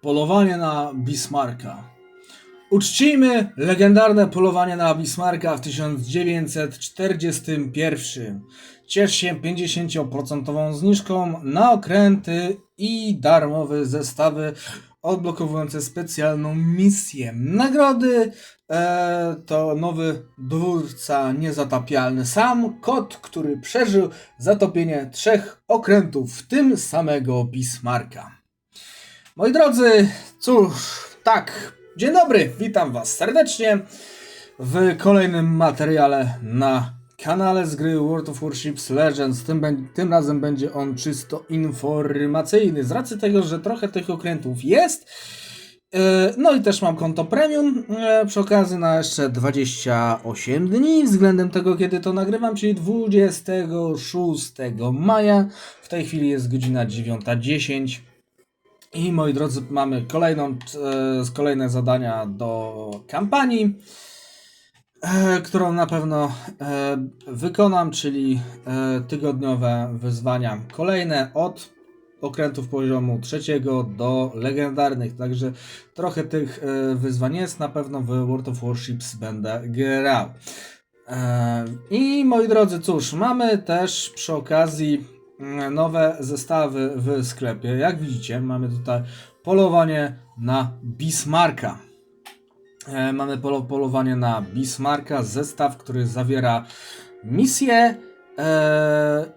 Polowanie na Bismarcka. Uczcijmy legendarne polowanie na Bismarcka w 1941. Ciesz się 50% zniżką na okręty i darmowe zestawy odblokowujące specjalną misję. Nagrody e, to nowy dowódca niezatapialny. Sam kot, który przeżył zatopienie trzech okrętów, w tym samego Bismarcka. Moi drodzy, cóż, tak, dzień dobry, witam Was serdecznie w kolejnym materiale na kanale z gry World of Warships Legends. Tym, tym razem będzie on czysto informacyjny, z racji tego, że trochę tych okrętów jest. E, No i też mam konto premium e, przy okazji na jeszcze 28 dni względem tego, kiedy to nagrywam, czyli 26 maja. W tej chwili jest godzina 9.10. I moi drodzy, mamy kolejną, e, kolejne zadania do kampanii, e, którą na pewno e, wykonam, czyli tygodniowe wyzwania kolejne od okrętów poziomu trzeciego do legendarnych. Także trochę tych wyzwań jest, na pewno w World of Warships będę grał. I moi drodzy, cóż, mamy też przy okazji nowe zestawy w sklepie. Jak widzicie, mamy tutaj polowanie na Bismarcka. E, Mamy polo, polowanie na Bismarcka, zestaw, który zawiera misję, e,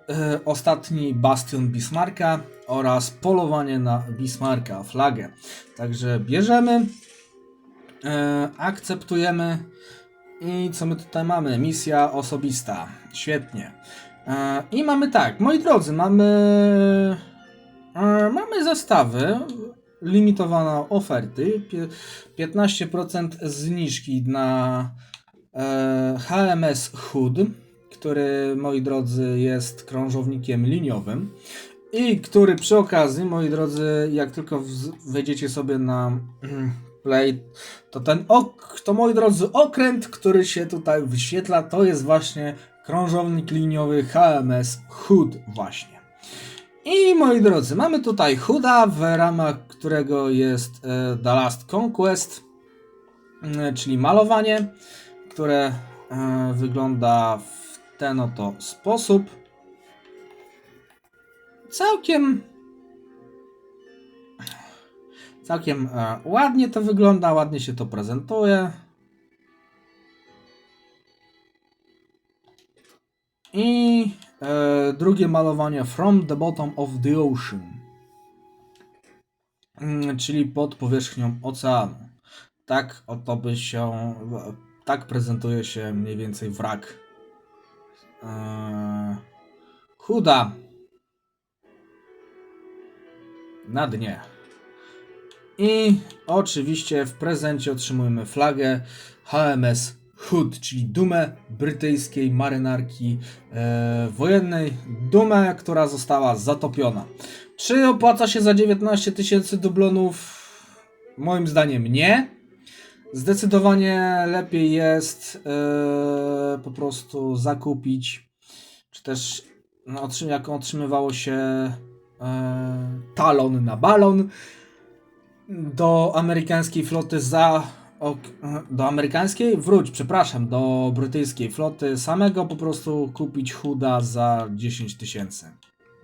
e, ostatni bastion Bismarcka oraz polowanie na Bismarcka, flagę. Także bierzemy, e, akceptujemy i co my tutaj mamy? Misja osobista. Świetnie. E, I mamy tak, moi drodzy, mamy e, mamy zestawy limitowana oferty, pie- 15% zniżki na e, HMS Hood, który moi drodzy jest krążownikiem liniowym i który przy okazji, moi drodzy, jak tylko wejdziecie sobie na mm, Play, to ten ok, to moi drodzy, okręt, który się tutaj wyświetla, to jest właśnie krążownik liniowy HMS Hood właśnie. I moi drodzy, mamy tutaj Huda, w ramach którego jest e, The Last Conquest, e, czyli malowanie, które e, wygląda w ten oto sposób. Całkiem całkiem e, ładnie to wygląda, ładnie się to prezentuje. I e, drugie malowanie From the Bottom of the Ocean. Mm, Czyli pod powierzchnią oceanu. Tak oto by się. Tak prezentuje się mniej więcej wrak. E, chuda. Na dnie. I oczywiście w prezencie otrzymujemy flagę HMS Hood, czyli dumę brytyjskiej marynarki e, wojennej. Dumę, która została zatopiona. Czy opłaca się za 19 tysięcy dublonów? Moim zdaniem nie. Zdecydowanie lepiej jest e, po prostu zakupić, czy też no, jak otrzymywało się e, talon na balon do amerykańskiej floty za. Ok- Do amerykańskiej? Wróć, przepraszam, do brytyjskiej floty samego po prostu kupić chuda za 10 tysięcy.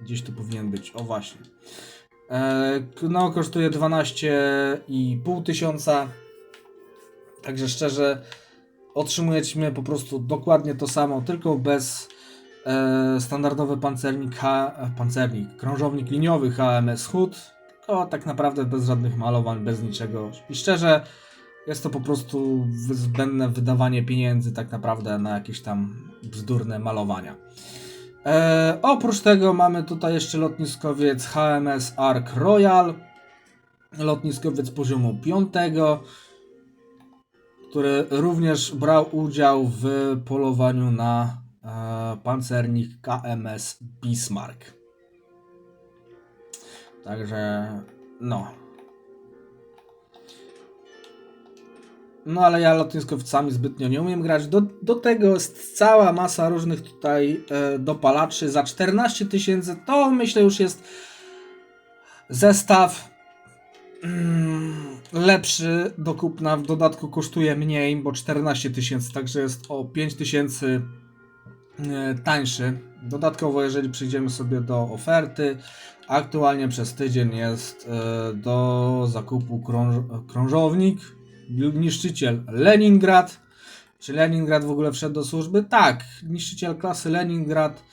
Gdzieś tu powinien być, o właśnie. E, no, kosztuje 12,5 tysiąca. Także szczerze, otrzymujecie po prostu dokładnie to samo, tylko bez e, standardowy pancernik, H, e, pancernik, krążownik liniowy HMS Hood, tylko tak naprawdę bez żadnych malowań, bez niczego. I szczerze, jest to po prostu zbędne wydawanie pieniędzy tak naprawdę na jakieś tam bzdurne malowania. E, oprócz tego mamy tutaj jeszcze lotniskowiec HMS Ark Royal, lotniskowiec poziomu 5, który również brał udział w polowaniu na e, pancernik KMS Bismarck. Także no. No ale ja lotniskowcami zbytnio nie umiem grać. Do, do tego jest cała masa różnych tutaj e, dopalaczy. Za 14 tysięcy to myślę już jest zestaw mm, lepszy do kupna, w dodatku kosztuje mniej, bo 14 tysięcy, także jest o 5 tysięcy e, tańszy. Dodatkowo, jeżeli przejdziemy sobie do oferty, aktualnie przez tydzień jest e, do zakupu krąż krążownik, niszczyciel Leningrad. Czy Leningrad w ogóle wszedł do służby? Tak, niszczyciel klasy Leningrad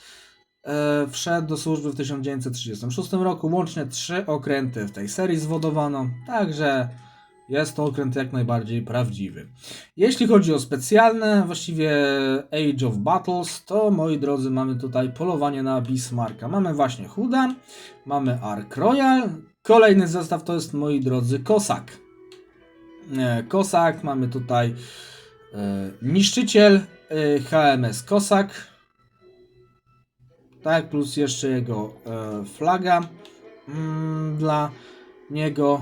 e, wszedł do służby w 1936 roku. Łącznie trzy okręty w tej serii zwodowano, także jest to okręt jak najbardziej prawdziwy. Jeśli chodzi o specjalne, właściwie Age of Battles, to moi drodzy, mamy tutaj polowanie na Bismarcka. Mamy właśnie Huda, mamy Ark Royal. Kolejny zestaw to jest, moi drodzy, Kosak. E, Kosak, mamy tutaj e, niszczyciel e, HMS Kosak. Tak, plus jeszcze jego flaga mm, dla niego.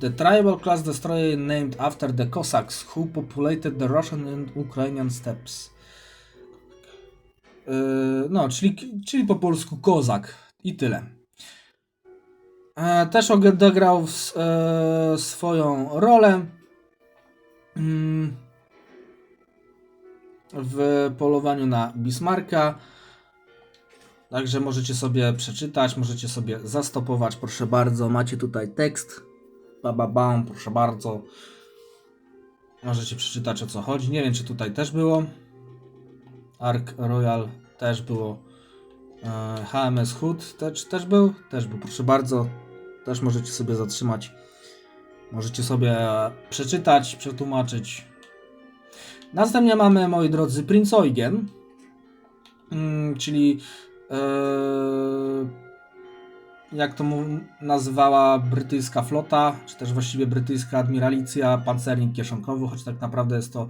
The tribal class destroyer named after the Cossacks who populated the Russian and Ukrainian steppes. No, czyli, czyli po polsku kozak i tyle. E, też odegrał e, swoją rolę mm, w polowaniu na Bismarcka. Także możecie sobie przeczytać, możecie sobie zastopować, proszę bardzo. Macie tutaj tekst. Ba, ba, bam, proszę bardzo. Możecie przeczytać o co chodzi. Nie wiem, czy tutaj też było. Ark Royal też było. E, HMS Hood też, też był? Też był, proszę bardzo. Też możecie sobie zatrzymać. Możecie sobie przeczytać, przetłumaczyć. Następnie mamy, moi drodzy, Prince Eugen, mm, czyli Eee, jak to nazywała brytyjska flota, czy też właściwie brytyjska admiralicja, pancernik kieszonkowy, choć tak naprawdę jest to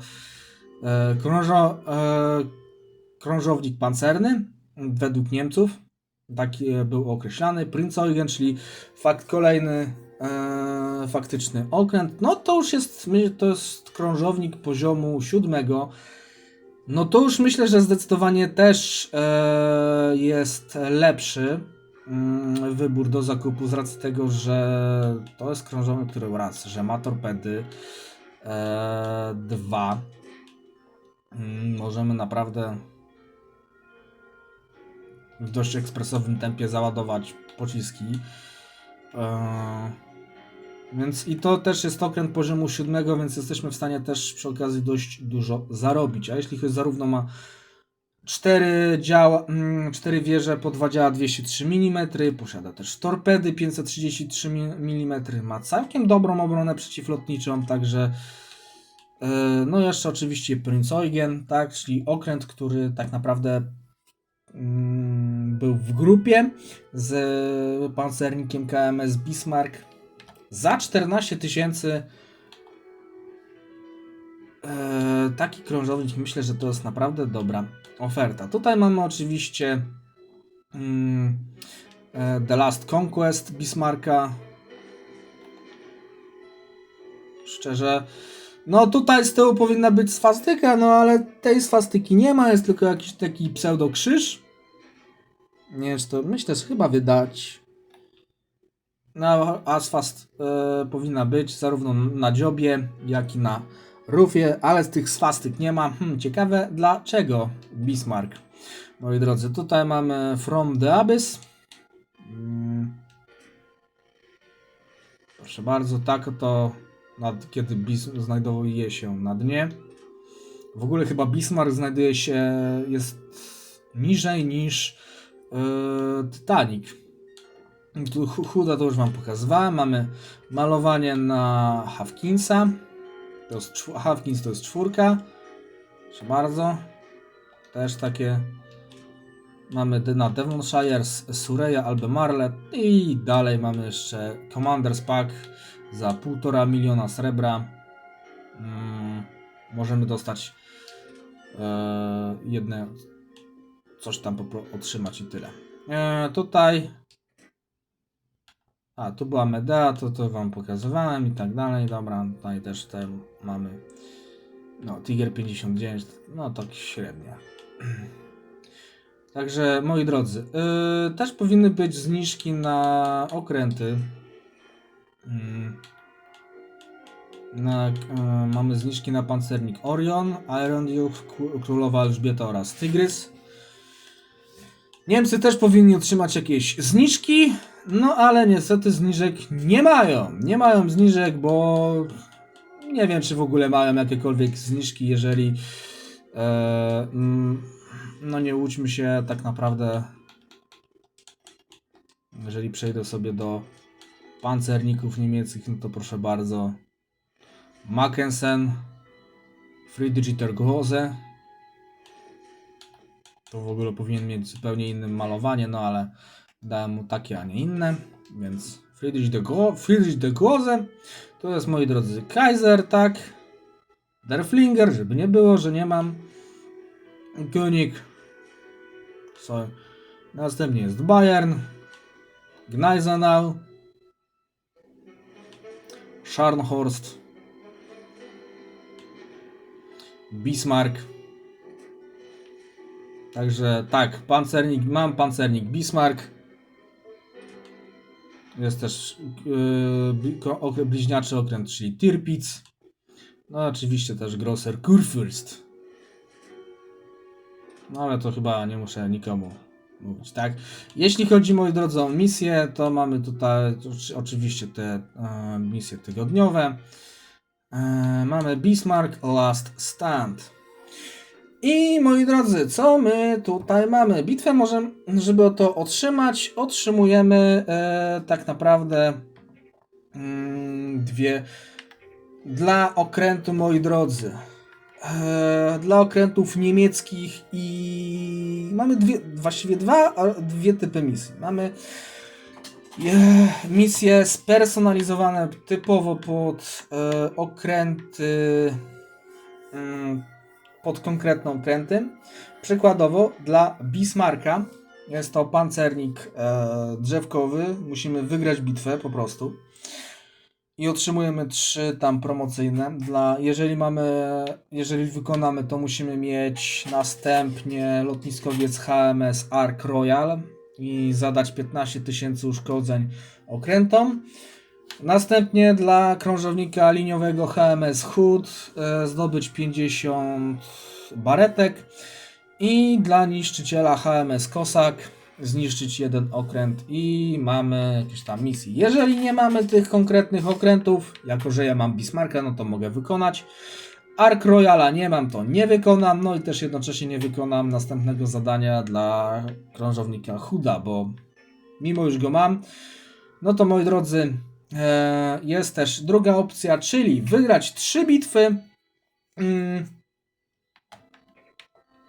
e, krążo, e, krążownik pancerny według Niemców. Taki e, był określany. Prinz Eugen, czyli fakt kolejny e, faktyczny okręt. No to już jest, to jest krążownik poziomu siódmego. No to już myślę, że zdecydowanie też e, jest lepszy mm, wybór do zakupu z racji tego, że to jest krążownik, który raz, że ma torpedy, e, dwa, mm, możemy naprawdę w dość ekspresowym tempie załadować pociski. E, więc i to też jest okręt poziomu siódmego, więc jesteśmy w stanie też przy okazji dość dużo zarobić. A jeśli zarówno ma 4, działa, 4 mm, wieże po 2 działa 203 mm, posiada też torpedy 533 mm, ma całkiem dobrą obronę przeciwlotniczą, także e, no jeszcze oczywiście Prince Eugen, tak, czyli okręt, który tak naprawdę był w grupie z pancernikiem KMS Bismarck za 14 tysięcy e, taki krążownik myślę, że to jest naprawdę dobra oferta. Tutaj mamy oczywiście mm, e, The Last Conquest Bismarcka. Szczerze, no tutaj z tyłu powinna być swastyka, no ale tej swastyki nie ma, jest tylko jakiś taki pseudo krzyż. Nie czy to myślę, że chyba wydać. No, asfalt e, powinna być zarówno na dziobie, jak i na rufie, ale z tych swastyk nie ma. Hmm, ciekawe dlaczego Bismarck. Moi drodzy, tutaj mamy From the Abyss. Hmm. Proszę bardzo, tak to nad, kiedy Bis znajduje się na dnie. W ogóle chyba Bismarck znajduje się, jest niżej niż yy, Titanic. Tu chuda to już Wam pokazywałem. Mamy malowanie na Hawkinsa. To jest, Hawkins to jest czwórka. Proszę bardzo. Też takie. Mamy na Devonshire, Surreya, Albemarle i dalej mamy jeszcze Commander's Pack za 1,5 miliona srebra. Hmm, możemy dostać e, jedne coś tam otrzymać i tyle. E, tutaj a, tu była Medea, to to wam pokazywałem i tak dalej. Dobra, tutaj też te mamy. No, Tiger 59, no tak średnio. Także moi drodzy, yy, też powinny być zniżki na okręty. Mm. Na, yy, mamy zniżki na pancernik Orion, Iron Duke, Królowa Elżbieta oraz Tygrys. Niemcy też powinni otrzymać jakieś zniżki, no ale niestety zniżek nie mają. Nie mają zniżek, bo nie wiem, czy w ogóle mają jakiekolwiek zniżki, jeżeli e, mm, no nie łudźmy się tak naprawdę jeżeli przejdę sobie do pancerników niemieckich, no to proszę bardzo Mackensen Friedricher Grosse to w ogóle powinien mieć zupełnie inne malowanie, no ale dałem mu takie, a nie inne, więc Friedrich de, Gro Friedrich de to jest, moi drodzy, Kaiser, tak? Derflinger, żeby nie było, że nie mam. König. Sorry. Następnie jest Bayern. Gneisenau. Scharnhorst. Bismarck. Także tak, pancernik, mam pancernik Bismarck. Jest też yy, bliźniaczy okręt, czyli Tirpitz. No oczywiście też Grosser Kurfürst. No ale to chyba nie muszę nikomu mówić, tak? Jeśli chodzi, moi drodzy, o misje, to mamy tutaj oczy- oczywiście te e, misje tygodniowe. E, mamy Bismarck Last Stand. I moi drodzy, co my tutaj mamy? Bitwę może, żeby to otrzymać, otrzymujemy e, tak naprawdę mm, dwie dla okrętu, moi drodzy. E, dla okrętów niemieckich i mamy dwie, właściwie dwa, dwie typy misji. Mamy misje spersonalizowane typowo pod e, okręty, mm, pod konkretne okręty. Przykładowo dla Bismarcka jest to pancernik e, drzewkowy. Musimy wygrać bitwę po prostu i otrzymujemy trzy tam promocyjne. Dla, jeżeli mamy, jeżeli wykonamy, to musimy mieć następnie lotniskowiec HMS Ark Royal i zadać 15 tysięcy uszkodzeń okrętom. Następnie dla krążownika liniowego HMS Hood e, zdobyć 50 baretek i dla niszczyciela HMS Kosak zniszczyć jeden okręt i mamy jakieś tam misje. Jeżeli nie mamy tych konkretnych okrętów, jako że ja mam Bismarcka, no to mogę wykonać. Ark Royala nie mam, to nie wykonam, no i też jednocześnie nie wykonam następnego zadania dla krążownika Huda, bo mimo już go mam, no to moi drodzy, e, jest też druga opcja, czyli wygrać trzy bitwy. Mm.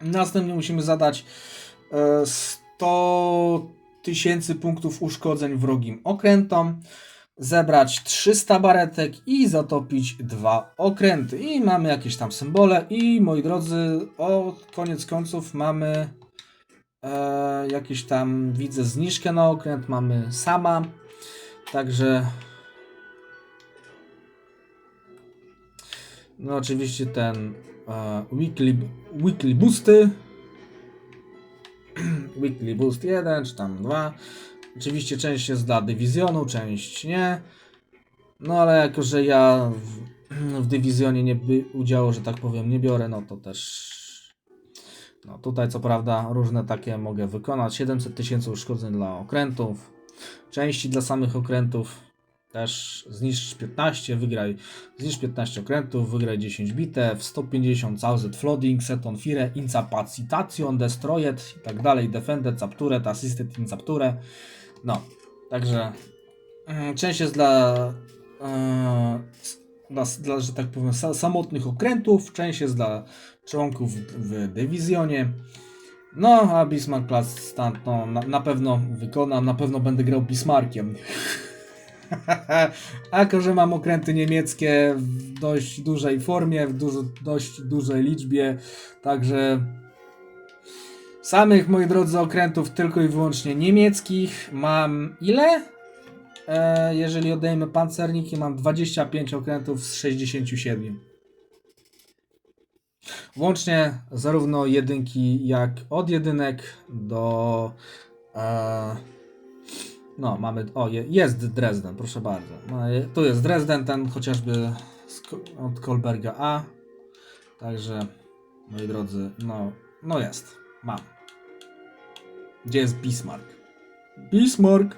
Następnie musimy zadać e, 100 tysięcy punktów uszkodzeń wrogim okrętom, zebrać 300 baretek i zatopić dwa okręty. I mamy jakieś tam symbole. I moi drodzy, o koniec końców mamy e, jakieś tam, widzę zniżkę na okręt, mamy sama, także no oczywiście ten e, weekly, weekly boosty Weekly Boost 1 czy tam 2. Oczywiście część jest dla dywizjonu, część nie. No ale jako, że ja w, w dywizjonie nie by, udziału, że tak powiem, nie biorę, no to też. No tutaj co prawda różne takie mogę wykonać. 700 tysięcy uszkodzeń dla okrętów. Części dla samych okrętów. Też zniszcz 15, wygraj, zniszcz 15 okrętów, wygraj 10 bitew, 150 thousand flooding, set on fire, incapacitation, destroyed i tak dalej, defended, captured, assisted in capture. No, także mm, część jest dla, e, dla, dla, że tak powiem, sa, samotnych okrętów, część jest dla członków w dywizjonie. No, a Bismarck Class Stand, no, na, na pewno wykonam, na pewno będę grał Bismarckiem. A jako, że mam okręty niemieckie w dość dużej formie, w dużo, dość dużej liczbie, także samych, moi drodzy, okrętów tylko i wyłącznie niemieckich mam ile? E, jeżeli odejmę pancerniki, mam 25 okrętów z 67. Łącznie zarówno jedynki, jak od jedynek do. E, no, mamy. O, je, jest Dresden, proszę bardzo. No, je- tu jest Dresden, ten chociażby z, od Kolberga A. Także, moi drodzy, no, no jest. Mam. Gdzie jest Bismarck? Bismarck!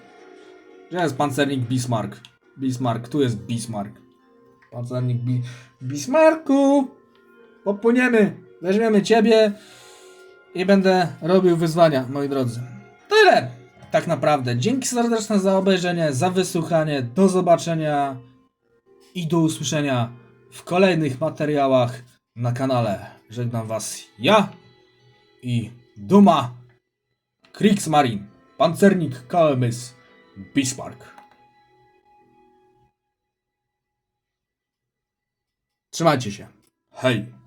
Gdzie jest pancernik Bismarck? Bismarck, tu jest Bismarck. Pancernik Bi Bismarcku! Popłyniemy, weźmiemy ciebie i będę robił wyzwania, moi drodzy. Tyle! Tak naprawdę. Dzięki serdeczne za obejrzenie, za wysłuchanie. Do zobaczenia i do usłyszenia w kolejnych materiałach na kanale. Żegnam Was ja i Duma Kriegsmarine, pancernik KMS Bismarck. Trzymajcie się. Hej!